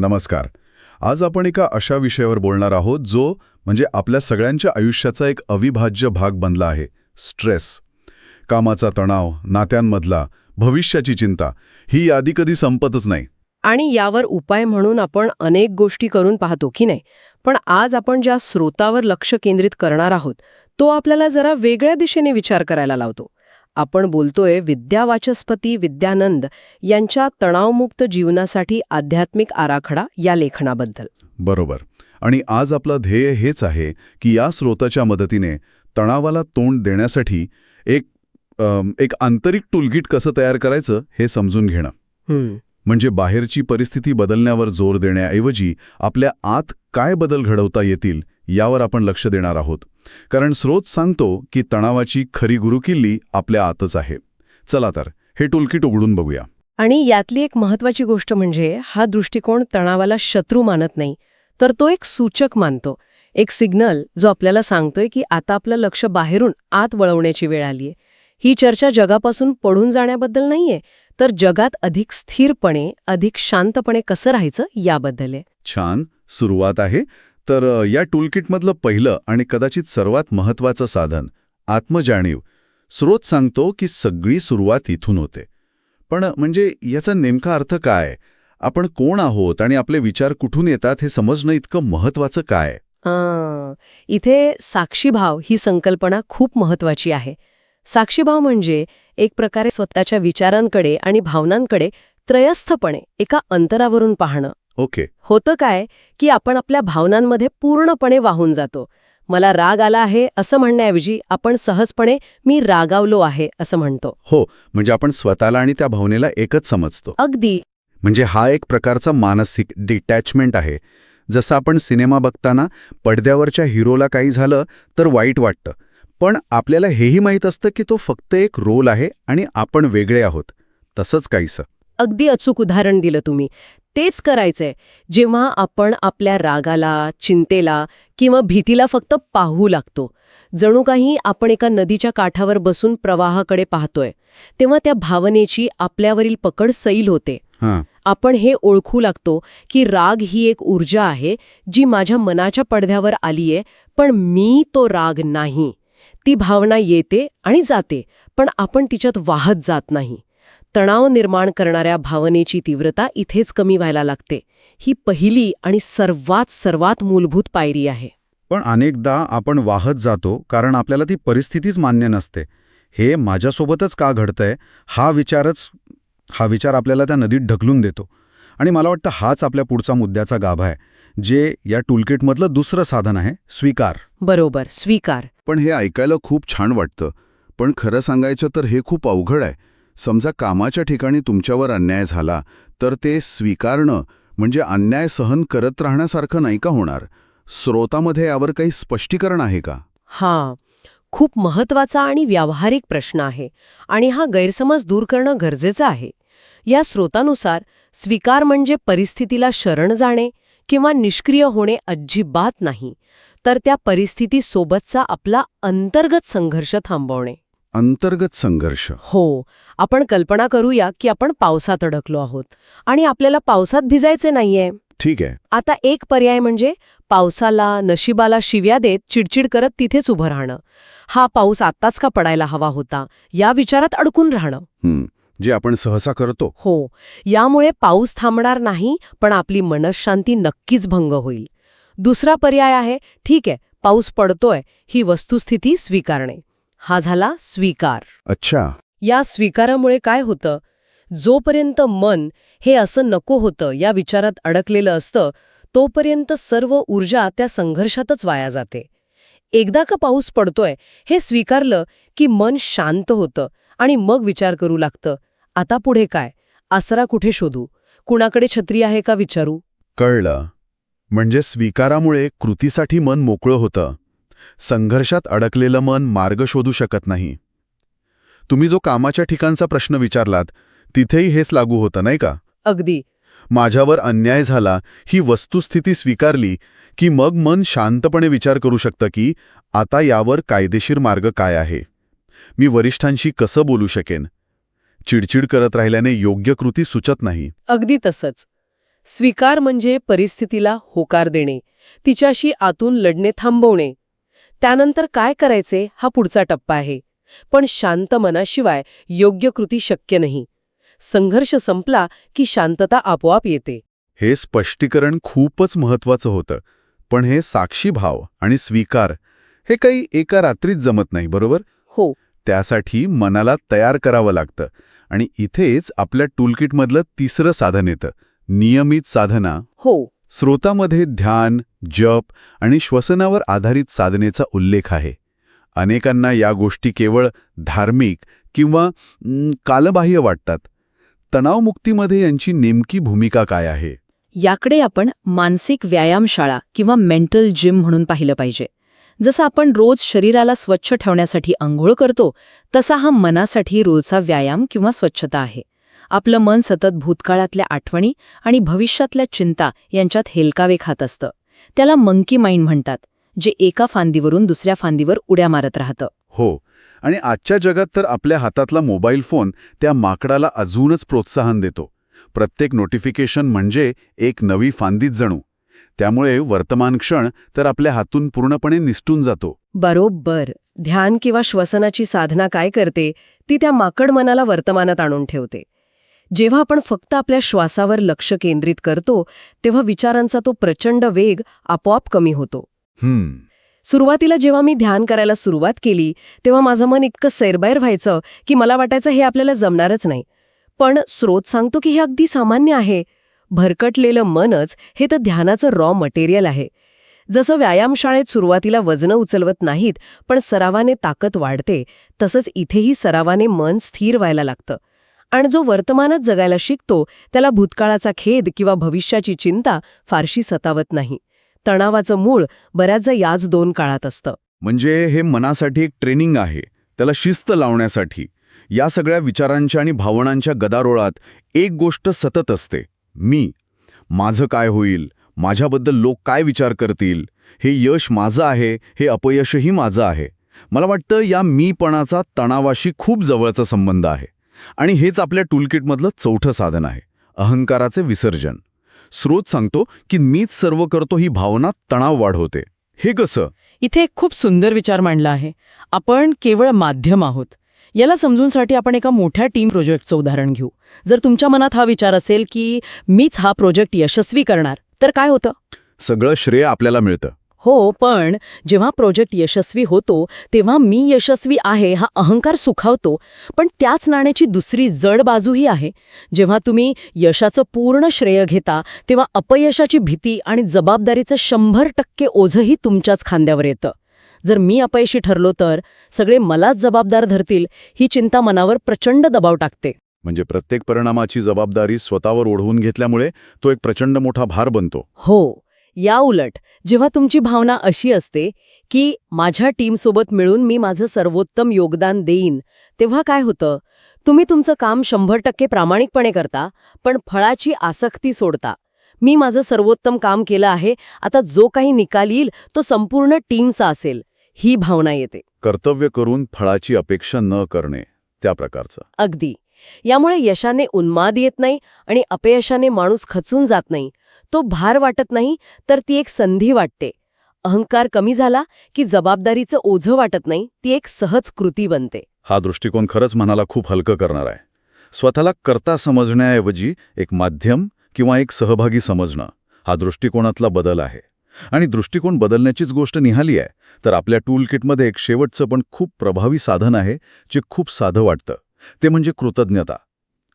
नमस्कार. आज आपण एका अशा विषयावर बोलणार आहोत जो म्हणजे आपल्या सगळ्यांच्या आयुष्याचा एक अविभाज्य भाग बनला आहे स्ट्रेस. कामाचा तणाव नात्यांमधला भविष्याची चिंता ही यादी कधी संपतच नाही. आणि यावर उपाय म्हणून आपण अनेक गोष्टी करून पाहतो की नाही पण आज आपण ज्या स्रोतावर लक्ष केंद्रित करणार आहोत तो आपल्याला जरा वेगळ्या दिशेने विचार करायला लावतो. आपण बोलतोय विद्यावाचस्पती विद्यानंद यांच्या तणावमुक्त जीवनासाठी आध्यात्मिक आराखडा या लेखनाबद्दल. बरोबर. आणि आज आपलं ध्येय हेच आहे की या स्रोताच्या मदतीने तणावाला तोंड देण्यासाठी एक एक आंतरिक टूलकिट कसं तयार करायचं हे समजून घेणं. म्हणजे बाहेरची परिस्थिती बदलण्यावर जोर देण्याऐवजी आपल्या आत काय बदल घडवता येतील यावर आपण लक्ष देणार आहोत. कारण स्रोत सांगतो की तणावाची खरी गुरुकिल्ली आपल्या आतच आहे. चला तर हे टूलकिट उघडून बघूया. आणि यातली एक महत्वाची गोष्ट म्हणजे हा दृष्टिकोन तणावाला शत्रू मानत नाही तर तो एक सूचक मानतो. एक सिग्नल जो आपल्याला सांगतोय की आता आपलं लक्ष बाहेरून आत वळवण्याची वेळ आलीय ही चर्चा जगापासून पडून जाण्याबद्दल नाहीये तर जगात अधिक स्थिरपणे अधिक शांतपणे कसं राहायचं याबद्दल आहे. छान. सुरुवात आहे. तर या टूलकिटमधलं पहिलं आणि कदाचित सर्वात महत्वाचं साधन आत्मजाणीव. स्रोत सांगतो की सगळी सुरुवात इथून होते. पण म्हणजे याचा नेमका अर्थ काय? आपण कोण आहोत आणि आपले विचार कुठून येतात हे समजणं इतकं महत्वाचं काय? इथे साक्षीभाव ही संकल्पना खूप महत्वाची आहे. साक्षीभाव म्हणजे एक प्रकारे स्वतःच्या विचारांकडे आणि भावनांकडे त्रयस्थपणे एका अंतरावरून पाहणं. ओके. होतं काय की आपण आपल्या भावनांमध्ये पूर्णपणे वाहून जातो. मला राग आला आहे असं म्हणण्याऐवजी आपण सहजपणे मी रागावलो आहे असं म्हणतो. हो म्हणजे आपण स्वतःला आणि त्या भावनेला एकच समजतो. अगदी. म्हणजे हा एक प्रकारचा मानसिक डिटॅचमेंट आहे. जसं आपण सिनेमा बघताना पडद्यावरच्या हिरोला काही झालं तर वाईट वाटतं. पण आपल्याला हेही माहीत असतं की तो फक्त एक रोल आहे आणि आपण वेगळे आहोत. तसंच काहीसं. अगदी अचूक उदाहरण दिलं तुम्ही. तेच करायचंय. जेव्हा आपण आपल्या रागाला चिंतेला किंवा भीतीला फक्त पाहू लागतो. जणू काही आपण एका नदीच्या काठावर बसून प्रवाहाकडे पाहतोय. तेव्हा त्या भावनेची आपल्यावरील पकड सैल होते. आपण हे ओळखू लागतो की राग ही एक ऊर्जा आहे जी माझ्या मनाच्या पडद्यावर आलीये पण मी तो राग नाही. ती भावना येते आणि जाते पण आपण तिच्यात वाहत जात नाही. तणाव निर्माण करणाऱ्या भावनेची तीव्रता इथेच कमी व्हायला लागते. ही पहिली आणि सर्वात सर्वात मूलभूत पायरी आहे. पण अनेकदा आपण वाहत जातो कारण आपल्याला ती परिस्थितीच मान्य नसते. हे माझ्यासोबतच का घडतंय हा विचारच हा विचार आपल्याला त्या नदीत ढकलून देतो. आणि मला वाटतं हाच आपल्या पुढचा मुद्द्याचा गाभा आहे जे या टूलकिटमधलं दुसरं साधन आहे स्वीकार. बरोबर स्वीकार. पण हे ऐकायला खूप छान वाटतं. पण खरं सांगायचं तर हे खूप अवघड आहे. समजा कामाच्या ठिकाणी तुमच्यावर अन्याय झाला तर ते स्वीकारणं म्हणजे अन्याय सहन करत राहण्यासारखं नाही का होणार? स्रोतामध्ये यावर काही स्पष्टीकरण आहे का? हा. खूप महत्त्वाचा आणि व्यावहारिक प्रश्न आहे आणि हा गैरसमज दूर करणं गरजेचं आहे. या स्रोतानुसार स्वीकार म्हणजे परिस्थितीला शरण जाणे किंवा निष्क्रिय होणे अजिबात नाही तर त्या परिस्थितीसोबतचा आपला अंतर्गत संघर्ष थांबवणे. अंतर्गत संघर्ष. हो आपण कल्पना करूया की आपण पावसात अडकलो आहोत आणि आपल्याला पावसात भिजायचे नाहीये. ठीक आहे. आता एक पर्याय म्हणजे पावसाला नशिबाला शिव्या देत चिडचिड करत तिथेच उभं राहणं. हा पाऊस आत्ताच का पडायला हवा होता या विचारात अडकून राहणं. जे आपण सहसा करतो. हो यामुळे पाऊस थांबणार नाही पण आपली मनशांती नक्कीच भंग होईल. दुसरा पर्याय आहे ठीक आहे पाऊस पडतोय ही वस्तुस्थिती स्वीकारणे. हा झाला स्वीकार. अच्छा. या स्वीकारामुळे काय होतं? जोपर्यंत मन हे असं नको होतं या विचारात अडकलेलं असतं तोपर्यंत सर्व ऊर्जा त्या संघर्षातच वाया जाते. एकदा का पाऊस पडतोय हे स्वीकारलं की मन शांत होतं आणि मग विचार करू लागतं आता पुढे काय? आसरा कुठे शोधू? कुणाकडे छत्री आहे का विचारू? कळलं. म्हणजे स्वीकारामुळे कृतीसाठी मन मोकळं होतं. संघर्षात अडकलेलं मन मार्ग शोधू शकत नाही. तुम्ही जो कामाच्या ठिकाणचा प्रश्न विचारलात तिथेही हेच लागू होतं नाही का? अगदी. माझ्यावर अन्याय झाला ही वस्तुस्थिती स्वीकारली की मग मन शांतपणे विचार करू शकतं की आता यावर कायदेशीर मार्ग काय आहे? मी वरिष्ठांशी कसं बोलू शकेन? चिडचिड करत राहिल्याने योग्य कृती सुचत नाही. अगदी तसंच. स्वीकार म्हणजे परिस्थितीला होकार देणे तिच्याशी आतून लढणे थांबवणे त्यानंतर काय करायचे हा पुढचा टप्पा आहे. पण शांत मनाशिवाय योग्य कृती शक्य नाही. संघर्ष संपला की शांतता आपोआप येते. हे स्पष्टीकरण खूपच महत्वाचं होतं. पण हे साक्षी भाव आणि स्वीकार हे काही एका रात्रीत जमत नाही बरोबर? हो. त्यासाठी मनाला तयार करावं लागतं आणि इथेच आपल्या टूलकिटमधलं तिसरं साधन येतं. नियमित साधना. हो. स्रोतामध्ये ध्यान जप आणि श्वसनावर आधारित साधनेचा उल्लेख आहे. अनेकांना या गोष्टी केवळ धार्मिक किंवा कालबाह्य वाटतात. तणावमुक्तीमध्ये यांची नेमकी भूमिका काय आहे? याकडे आपण मानसिक व्यायामशाळा किंवा मेंटल जिम म्हणून पाहिलं पाहिजे. जसं आपण रोज शरीराला स्वच्छ ठेवण्यासाठी आंघोळ करतो तसा हा मनासाठी रोजचा व्यायाम किंवा स्वच्छता आहे. आपलं मन सतत भूतकाळातल्या आठवणी आणि भविष्यातल्या चिंता यांच्यात हेलकावे खात असतं. त्याला मंकी माइंड म्हणतात जे एका फांदीवरून दुसऱ्या फांदीवर उड्या मारत राहतं. हो आणि आजच्या जगात तर आपल्या हातातला मोबाईल फोन त्या माकडाला अजूनच प्रोत्साहन देतो. प्रत्येक नोटिफिकेशन म्हणजे एक नवी फांदीच जणू. त्यामुळे वर्तमान क्षण तर आपल्या हातून पूर्णपणे निसटून जातो. बरोबर. ध्यान किंवा श्वसनाची साधना काय करते ती त्या माकड मनाला वर्तमानात आणून ठेवते. जेव्हा आपण फक्त आपल्या श्वासावर लक्ष केंद्रित करतो तेव्हा विचारांचा तो प्रचंड वेग आपोआप कमी होतो. हम्म. सुरुवातीला जेव्हा मी ध्यान करायला सुरुवात केली तेव्हा माझं मन इतकं सैरबाहेर व्हायचं की मला वाटायचं हे आपल्याला जमणारच नाही. पण स्रोत सांगतो की हे अगदी सामान्य आहे. भरकटलेलं मनच हे तर ध्यानाचं रॉ मटेरियल आहे. जसं व्यायामशाळेत सुरुवातीला वजनं उचलवत नाहीत पण सरावाने ताकद वाढते तसंच इथेही सरावाने मन स्थिर व्हायला लागतं. आणि जो वर्तमानात जगायला शिकतो त्याला भूतकाळाचा खेद किंवा भविष्याची चिंता फारशी सतावत नाही. तणावाचं मूळ बऱ्याचदा याच दोन काळात असतं. म्हणजे हे मनासाठी एक ट्रेनिंग आहे त्याला शिस्त लावण्यासाठी. या सगळ्या विचारांच्या आणि भावनांच्या गदारोळात एक गोष्ट सतत असते मी. माझं काय होईल? माझ्याबद्दल लोक काय विचार करतील? हे यश माझं आहे हे अपयशही माझं आहे. मला वाटतं या मीपणाचा तणावाशी खूप जवळचा संबंध आहे. आणि हेच आपल्या टूलकिटमधलं चौथं साधन आहे अहंकाराचे विसर्जन. स्रोत सांगतो की मीच सर्व करतो ही भावना तणाव वाढवते. हे कसं? इथे एक खूप सुंदर विचार मांडला आहे. आपण केवळ माध्यम आहोत. याला समजूनसाठी आपण एका मोठ्या टीम प्रोजेक्टचं उदाहरण घेऊ. जर तुमच्या मनात हा विचार असेल की मीच हा प्रोजेक्ट यशस्वी करणार तर काय होतं? सगळं श्रेय आपल्याला मिळतं. हो पण जेव्हा प्रोजेक्ट यशस्वी होतो तेव्हा मी यशस्वी आहे हा अहंकार सुखावतो. पण त्याच नाण्याची दुसरी जड बाजूही आहे. जेव्हा तुम्ही यशाचं पूर्ण श्रेय घेता तेव्हा अपयशाची भीती आणि जबाबदारीचं शंभर टक्के ओझंही तुमच्याच खांद्यावर येतं. जर मी अपयशी ठरलो तर सगळे मलाच जबाबदार धरतील ही चिंता मनावर प्रचंड दबाव टाकते. म्हणजे प्रत्येक परिणामाची जबाबदारी स्वतःवर ओढवून घेतल्यामुळे तो एक प्रचंड मोठा भार बनतो. हो. या उलट जेव्हा तुमची भावना अशी असते की माझ्या टीमसोबत मिळून मी माझं सर्वोत्तम योगदान देईन तेव्हा काय होतं? तुम्ही तुमचं काम शंभर टक्के प्रामाणिकपणे करता पण फळाची आसक्ती सोडता. मी माझं सर्वोत्तम काम केलं आहे आता जो काही निकाल येईल तो संपूर्ण टीमचा असेल ही भावना येते. कर्तव्य करून फळाची अपेक्षा न करणे त्या प्रकारचं. अगदी. यामुळे यशाने उन्माद येत नाही आणि अपयशाने माणूस खचून जात नाही. तो भार वाटत नाही तर ती एक संधी वाटते. अहंकार कमी झाला की जबाबदारीचं ओझं वाटत नाही ती एक सहज कृती बनते. हा दृष्टिकोन खरंच मनाला खूप हलकं करणार आहे. स्वतःला करता समजण्याऐवजी एक माध्यम किंवा एक सहभागी समजणं हा दृष्टिकोनातला बदल आहे. आणि दृष्टिकोन बदलण्याचीच गोष्ट निहाली आहे तर आपल्या टूल किटमध्ये एक शेवटचं पण खूप प्रभावी साधन आहे जे खूप साधं वाटतं. ते म्हणजे कृतज्ञता.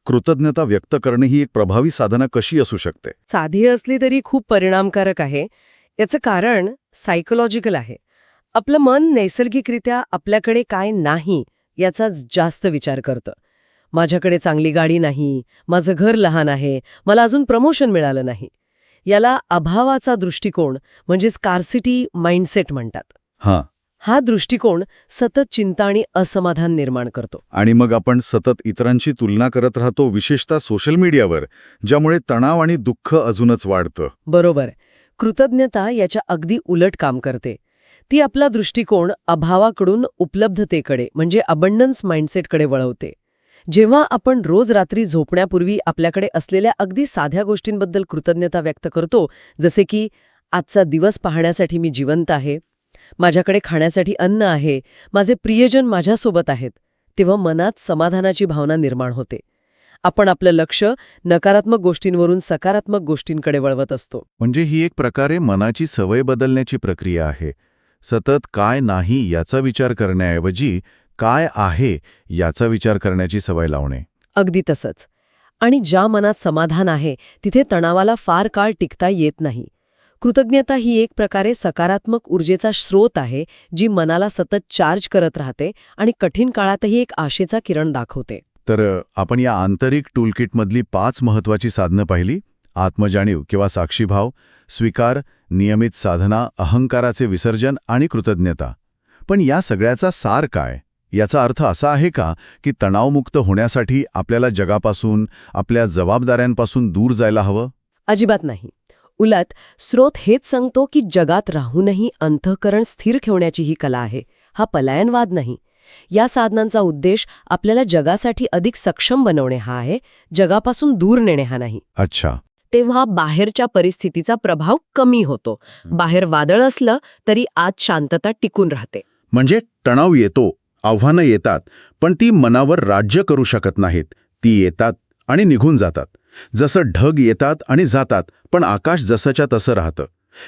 कृतज्ञता व्यक्त करणे ही एक प्रभावी साधना कशी असू शकते? साधी असली तरी खूप परिणामकारक आहे. याचं कारण सायकोलॉजिकल आहे. आपलं मन नैसर्गिकरित्या आपल्याकडे काय नाही याचा जास्त विचार करतं. माझ्याकडे चांगली गाडी नाही माझं घर लहान आहे मला अजून प्रमोशन मिळालं नाही. याला अभावाचा दृष्टिकोन म्हणजे स्कार्सिटी माइंडसेट म्हणतात. हां. हा दृष्टिकोन सतत चिंता आणि असमाधान निर्माण करतो. आणि मग आपण सतत इतरांची तुलना करत राहतो विशेषतः सोशल मीडियावर ज्यामुळे तणाव आणि दुःख अजूनच वाढतं. बरोबर. कृतज्ञता याच्या अगदी उलट काम करते. ती आपला दृष्टिकोन अभावाकडून उपलब्धतेकडे म्हणजे अबंडन्स माइंडसेटकडे वळवते. जेव्हा आपण रोज रात्री झोपण्यापूर्वी आपल्याकडे असलेल्या अगदी साध्या गोष्टींबद्दल कृतज्ञता व्यक्त करतो जसे की आजचा दिवस पाहण्यासाठी मी जिवंत आहे. माझ्याकडे खाण्यासाठी अन्न आहे माझे प्रियजन माझ्यासोबत आहेत तेव्हा मनात समाधानाची भावना निर्माण होते. आपण आपलं लक्ष नकारात्मक गोष्टींवरून सकारात्मक गोष्टींकडे वळवत असतो. म्हणजे ही एक प्रकारे मनाची सवय बदलण्याची प्रक्रिया आहे. सतत काय नाही याचा विचार करण्याऐवजी काय आहे याचा विचार करण्याची सवय लावणे. अगदी तसंच. आणि ज्या मनात समाधान आहे तिथे तणावाला फार काळ टिकता येत नाही. कृतज्ञता ही एक प्रकारे सकारात्मक ऊर्जेचा स्रोत आहे जी मनाला सतत चार्ज करत राहते आणि कठीण काळातही एक आशेचा किरण दाखवते. तर आपण या आंतरिक टूलकिटमधली पाच महत्वाची साधनं पाहिली आत्मजाणीव किंवा साक्षीभाव स्वीकार नियमित साधना अहंकाराचे विसर्जन आणि कृतज्ञता. पण या सगळ्याचा सार काय? याचा अर्थ असा आहे का की तणावमुक्त होण्यासाठी आपल्याला जगापासून आपल्या जबाबदाऱ्यांपासून दूर जायला हवं? अजिबात नाही. उलट स्रोत हेच सांगतो की जगात राहूनही अंतःकरण स्थिर ठेवण्याची ही कला आहे. हा पलायनवाद नाही. या साधनांचा उद्देश आपल्याला जगासाठी अधिक सक्षम बनवणे हा आहे जगापासून दूर नेणे हा नाही. अच्छा. तेव्हा बाहेरच्या परिस्थितीचा प्रभाव कमी होतो. बाहेर वादळ असलं तरी आत शांतता टिकून राहते. म्हणजे तणाव येतो आव्हानं येतात पण ती मनावर राज्य करू शकत नाहीत. ती येतात आणि निघून जातात. जसं ढग येतात आणि जातात पण आकाश जसंच्या तसं राहतं.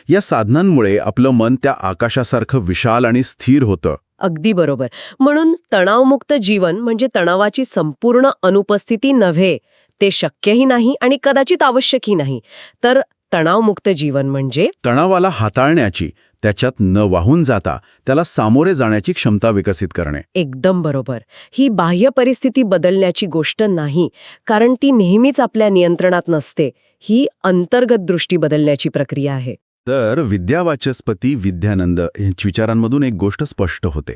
या साधनांमुळे आपलं मन त्या आकाशासारखं विशाल आणि स्थिर होतं. अगदी बरोबर. म्हणून तणावमुक्त जीवन म्हणजे तणावाची संपूर्ण अनुपस्थिती नव्हे ते शक्यही नाही आणि कदाचित आवश्यकही नाही. तर तणावमुक्त जीवन म्हणजे? तणावाला हाताळण्याची त्याच्यात न वाहून जाता त्याला सामोरे जाण्याची क्षमता विकसित करणे. एकदम बरोबर. ही बाह्य परिस्थिती बदलण्याची गोष्ट नाही कारण ती नेहमीच आपल्या नियंत्रणात नसते. ही अंतर्गत दृष्टी बदलण्याची प्रक्रिया आहे. तर विद्यावाचस्पती विद्यानंद यांच्या विचारांमधून एक गोष्ट स्पष्ट होते.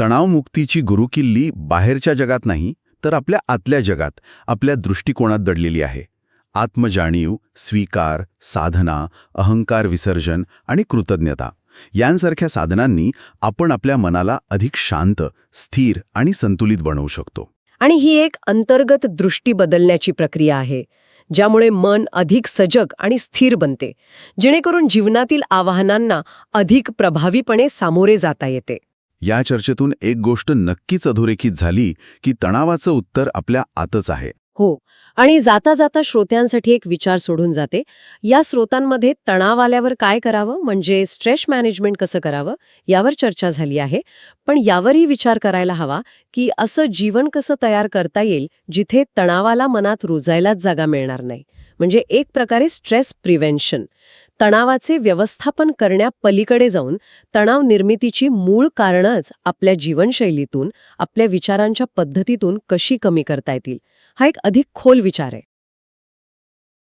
तणावमुक्तीची गुरुकिल्ली बाहेरच्या जगात नाही तर आपल्या आतल्या जगात आपल्या दृष्टिकोनात दडलेली आहे. आत्मजाणीव स्वीकार साधना अहंकार विसर्जन आणि कृतज्ञता. यांसारख्या साधनांनी आपण आपल्या मनाला अधिक शांत स्थिर आणि संतुलित बनवू शकतो. आणि ही एक अंतर्गत दृष्टी बदलण्याची प्रक्रिया आहे ज्यामुळे मन अधिक सजग आणि स्थिर बनते जेणेकरून जीवनातील आव्हानांना अधिक प्रभावीपणे सामोरे जाता येते. या चर्चेतून एक गोष्ट नक्कीच अधोरेखित झाली की तणावाचं उत्तर आपल्या आतच आहे. हो. आणि जाता जाता श्रोत्यांसाठी एक विचार सोडून जाते. या स्रोतांमध्ये तणाव आल्यावर काय करावं? म्हणजे स्ट्रेस मॅनेजमेंट कसं करावं? यावर चर्चा झाली आहे. पण यावरही विचार करायला हवा की असं जीवन कसं तयार करता येईल जिथे तणावाला मनात रुजायलाच जागा मिळणार नाही. म्हणजे एक प्रकारे स्ट्रेस प्रिव्हेन्शन. तणावाचे व्यवस्थापन करण्यापलीकडे जाऊन तणाव निर्मितीची मूळ कारणच आपल्या जीवनशैलीतून आपल्या विचारांच्या पद्धतीतून कशी कमी करता येतील? हा एक अधिक खोल विचार आहे.